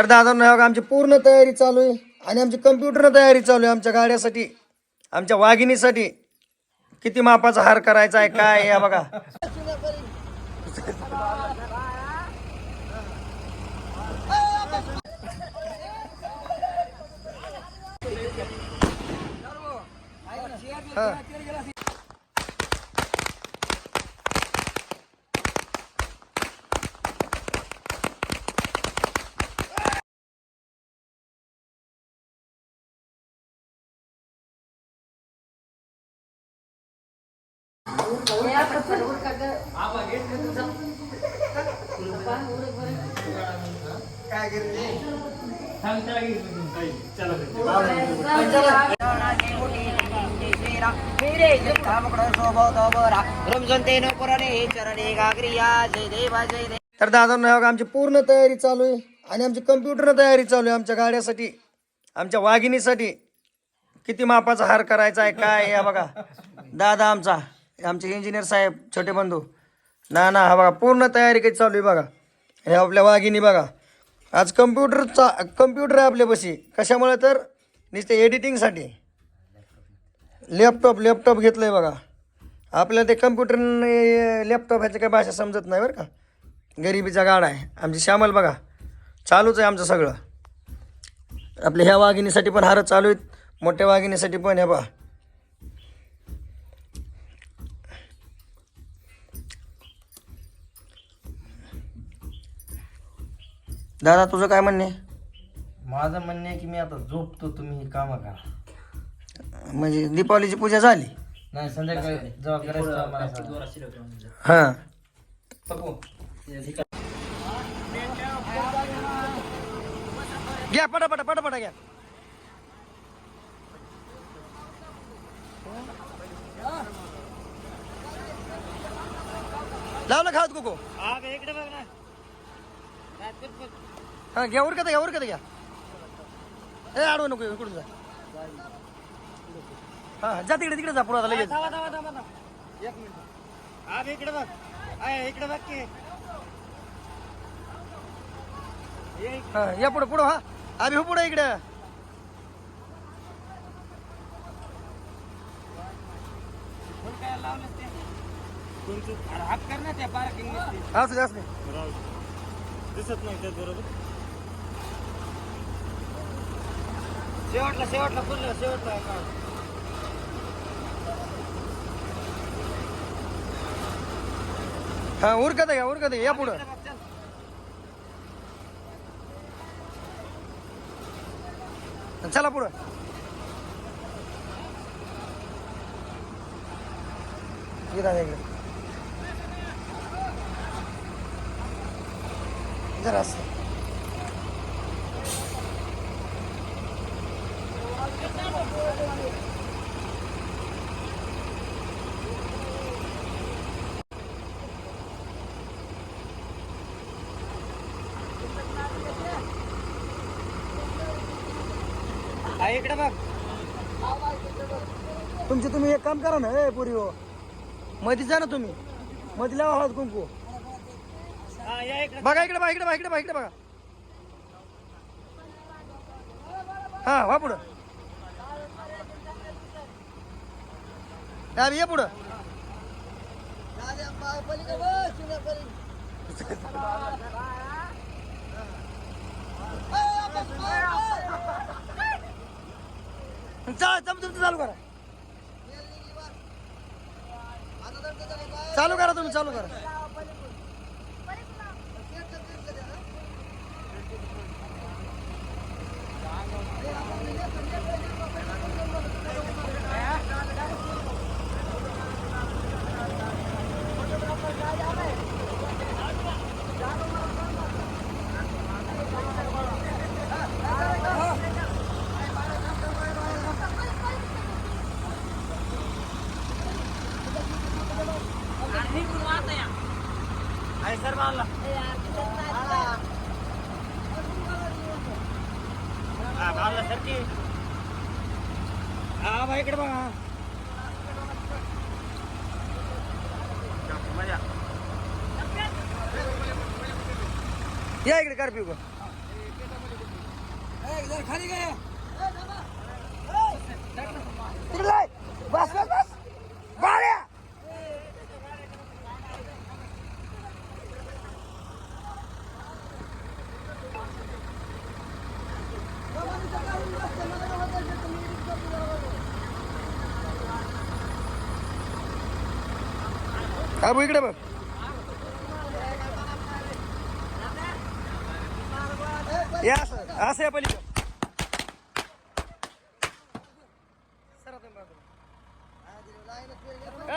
तर दादा आमची पूर्ण तयारी चालू आहे आणि आमची कम्प्युटरनं तयारी चालू आहे आमच्या गाड्यासाठी आमच्या वाघिणीसाठी किती मापाचा हार करायचा आहे काय या बघा हा. तर दादा आमची पूर्ण तयारी चालू आहे आणि आमची कम्प्युटर तयारी चालू आहे आमच्या गाड्यासाठी आमच्या वाघिणीसाठी. किती मापाचा हार करायचा आहे काय या बघा. दादा आमचा. आमचे इंजिनियर साहेब छोटे बंधू. ना ना हा बघा पूर्ण तयारी काही चालू आहे बघा. हे आपल्या वाघिणी बघा. आज कम्प्युटरचा कम्प्युटर आहे आपल्या बशी कशामुळे तर? नुसते एडिटिंगसाठी लॅपटॉप लॅपटॉप घेतलं आहे बघा. आपल्याला ते कम्प्युटर लॅपटॉप ह्याची काही भाषा समजत नाही बरं का. गरिबीचा गाडा आहे. आमची श्यामल बघा. चालूच आहे आमचं सगळं. आपल्या ह्या वाघिणीसाठी पण हार चालू आहेत. मोठ्या वाघिणीसाठी पण हे बघा. दादा तुझं काय म्हणणे माझं म्हणणं आहे की मी आता झोपतो तुम्ही काम करा. म्हणजे दीपावलीची पूजा झाली? नाही संध्याकाळी जेव्हा करायचं तेव्हा मला सांगा. हां. घ्या पटापटा पटापटा घ्या. लावलं खात कोको. हा घ्या उरकत घ्या उरकत घ्या. ए आडवं नको कुठं जा. हा जा तिकडे तिकडे जा पुढे लगेच. इकडे बघ. आहे, इकडे बघ की. हा या पुढे पुढं हा. आम्ही हो पुढे इकडे. तुमचं अरे हात कर ना त्या पार्किंग असू असू. दिसत नाही त्याच बरोबर? शेवटला शेवटला पुढलं शेवटला. हा उरकत घ्या उरकत या पुढं. चला पुढं. जरा असं इकडे बघ. तुमचे तुम्ही एक काम करा ना ए पुरी हो. मध्ये जा ना तुम्ही. मध्ये लावा हळद कुंकू. बघा इकडे. बघा इकडे बघा इकडे बघा इकडे बघा. हा वा पुढं. या पुढं. चला चालू करा. चालू करा तुम्ही चालू करा. इकडे बघा मज़ा या इकडे कार पिऊ तिकडे बाबू इकडे बघ. या असं असं या पलीकडे.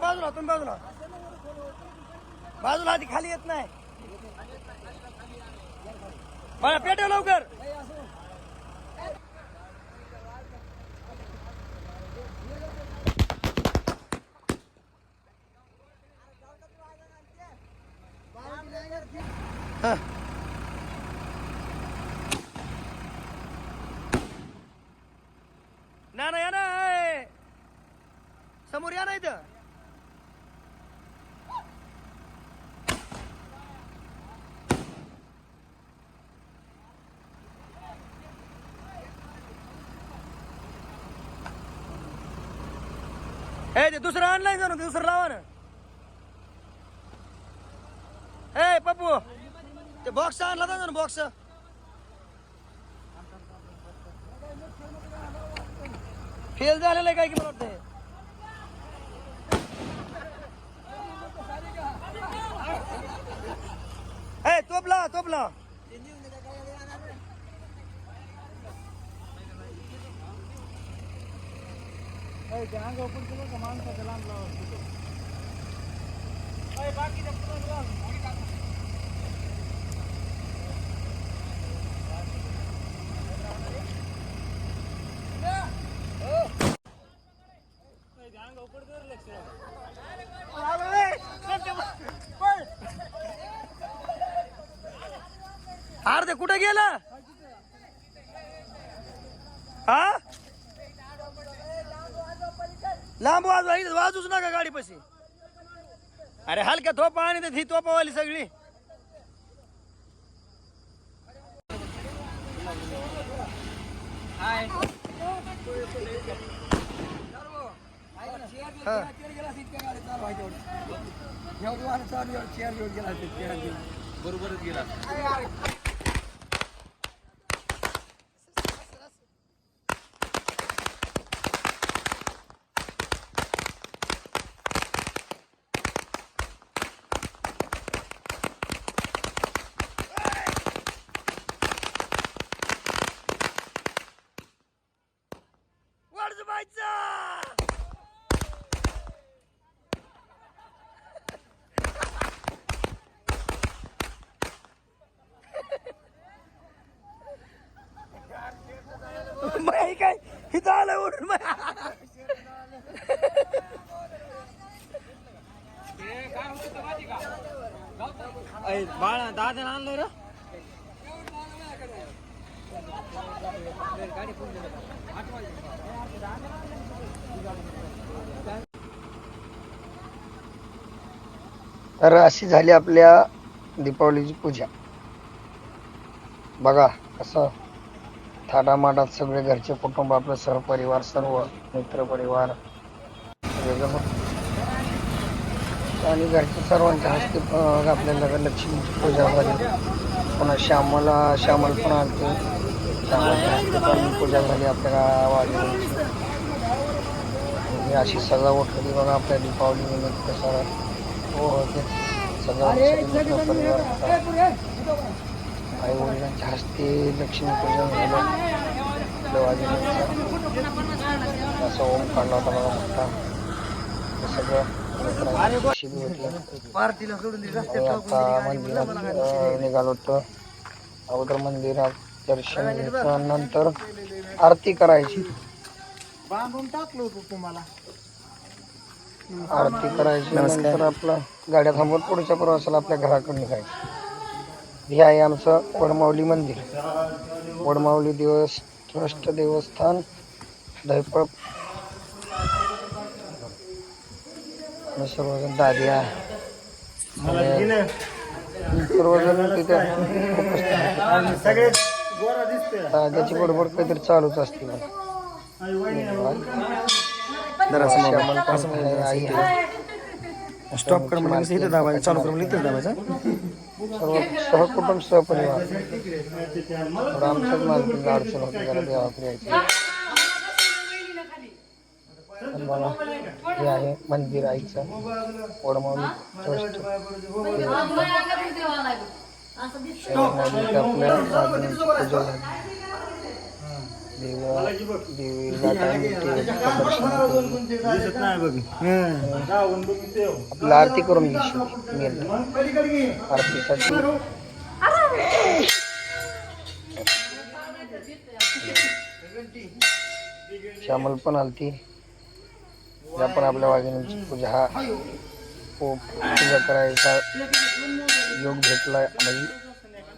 बाजूला तुम्ही बाजूला. बाजूला आधी खाली येत नाही. बाळा पेटव लवकर. ना ना या ना ए. समोर या ना इथं. ए ते दुसरं आणलंय जाणून दुसरं लावा ना. ए पप्पू. बॉक्स आणला होता ना बॉक्स? फेल झालेलं आहे काय की मला वाटतंय? ए तोपला तोपला. अर्धे कुठे गेलं? हा? लांब वाजवा वाजूच नका गाडी पशी अरे हलक्या तोपा आणि तर ही तोपावाली सगळी. हा. बरोबरच गेला इथं आलं उडून बाळा दादा आणलं रे तर अशी झाली आपल्या दीपावलीची पूजा. बघा कसं थाटामाटात सगळे घरचे कुटुंब आपलं सहपरिवार सर्व मित्रपरिवार आणि घरच्या सर्वांच्या हस्ते आपल्याला लक्ष्मीची पूजा झाली. पुन्हा श्यामला श्यामल पण आणते. श्यामलच्या हस्ते पण पूजा झाली आपल्या गावाची अशी सजावट होती बघा आपल्या दीपावली निमित्त सर. हो होते सजावट आई वडिलांच्या हस्ते लक्ष्मीपूजन झालं. देवाजीचा असा ओम काढला होता मोठा. हे सगळं शिबी होती आता मंदिरात निघालो होतो. अगोदर मंदिरात दर्शन घ्यायचं नंतर आरती करायची. बांधून टाकलो होतो तुम्हाला. आरती करायची नंतर आपलं गाड्या थांबवत पुढच्या प्रवासाला आपल्या घराकडे निघायचं. हे आहे आमचं वडमावली मंदिर वडमावली दिवस ट्रस्ट देवस्थान धैपळ सर्वजण दाद्या सर्वजण तिथे त्याची बरोबर काहीतरी चालूच असते आई. स्टॉप कर म्हणजे इथे दाबायचं चालू कर म्हणजे इथेच दाबायचं सर्व सहकुटुंब सहपरिवार. थोडं आमच्याच मालकीची अडचण होती जरा देवाकडे यायची हे आहे मंदिर आईचं. वडमावली ट्रस्ट आपल्या पूजा झाली आपला आरती करून आरतीसाठी श्यामल पण आलती. त्या पण आपल्या वाघिणीची पूजा हा पूजा करायचा योग भेटला म्हणजे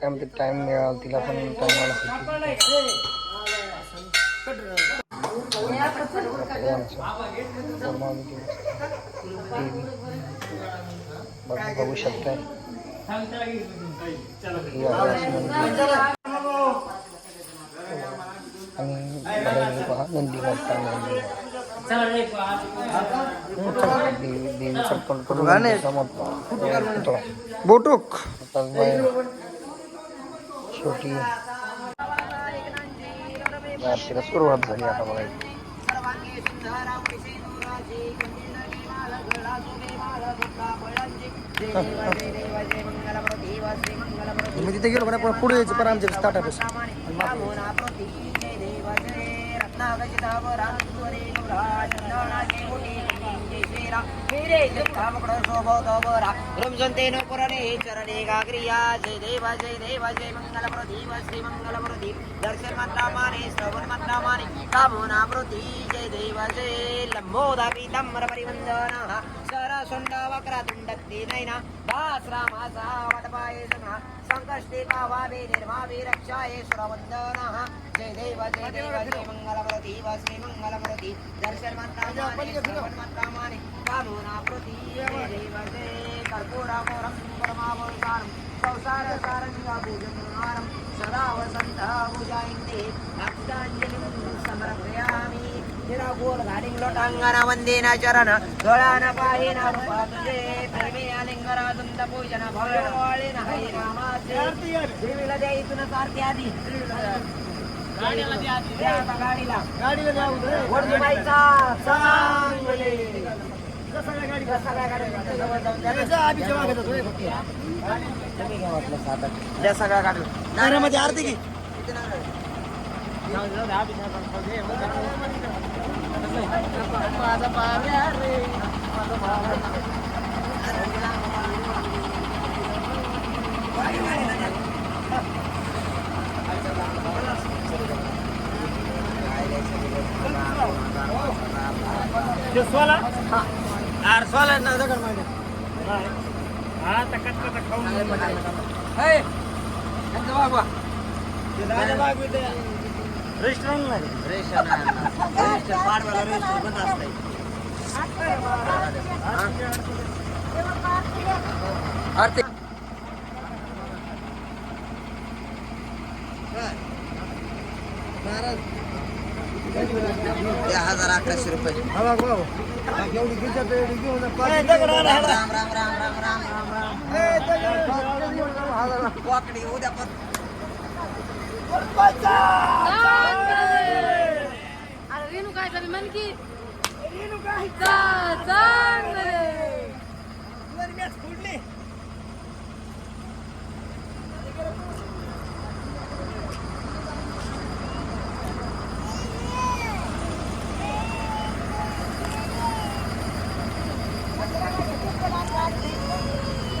काय म्हणते टाइम मिळाला तिला पण टाइम आला हे आमचं वरमावली देवी बघ- शकताय ही. आणि पहा नंदी मोठा. बोटूक शेवटी आरतीला सुरुवात झाली आता बघायची मी तिथे गेलो का नाही, पुढे यायचं पण आमच्या ताटापासून శోభోతోరా పురనేచరణేగా క్రియా జయ దేవ జయ దేవ జయ మంగళపుర దేవ శ్రీ మంగళపుర దేవ. దర్శన మంత్రామాని శ్రవణ మంత్రామాని కామోనా మృతి జయ దేవ జయ లంబోద పీతమ్మర పరివందన. సరసుండ వక్రతుండత్తి నైన భాస్రామాసా వటపాయసన. संकष्टे कावावे निर्मावे रक्षाये सुरवंदन जय देव जय देव जय मंगल प्रदीप श्री मंगल प्रदीप दर्शन मात्रा माने श्रवण मात्रा माने कामना प्रती जय देव जय कर्पूरामोरं परमावसानं संसार सारंगा भुजंहारं सदा वसंत भुजायन्ते भक्ताञ्जलिं समर्पयामि। निरागोल घालिंग लोटांगना वंदेना चरण गळान पाहिन तुझे प्रेमे आलिंगरा तुमचा पूजन भगवाळे नाही रामाचे देवीला द्या इथून सारथी आधी गाडीला गाडीला गाडीला वडीबाईचा चांगले सगळ्या गाडीला आरती की आरती हजार अकराशे रुपये हा बघ भाऊ. एवढी गिरजात एवढी घेऊन जा, पाच राम राम राम राम राम राम राम हजार वाकडी उद्या पण अरे रेणू काय तरी म्हण की चा- चांगले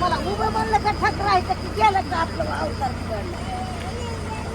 मला उभं म्हणलं का ठकरायचं की गेलं का आपलं अवतार पडलं.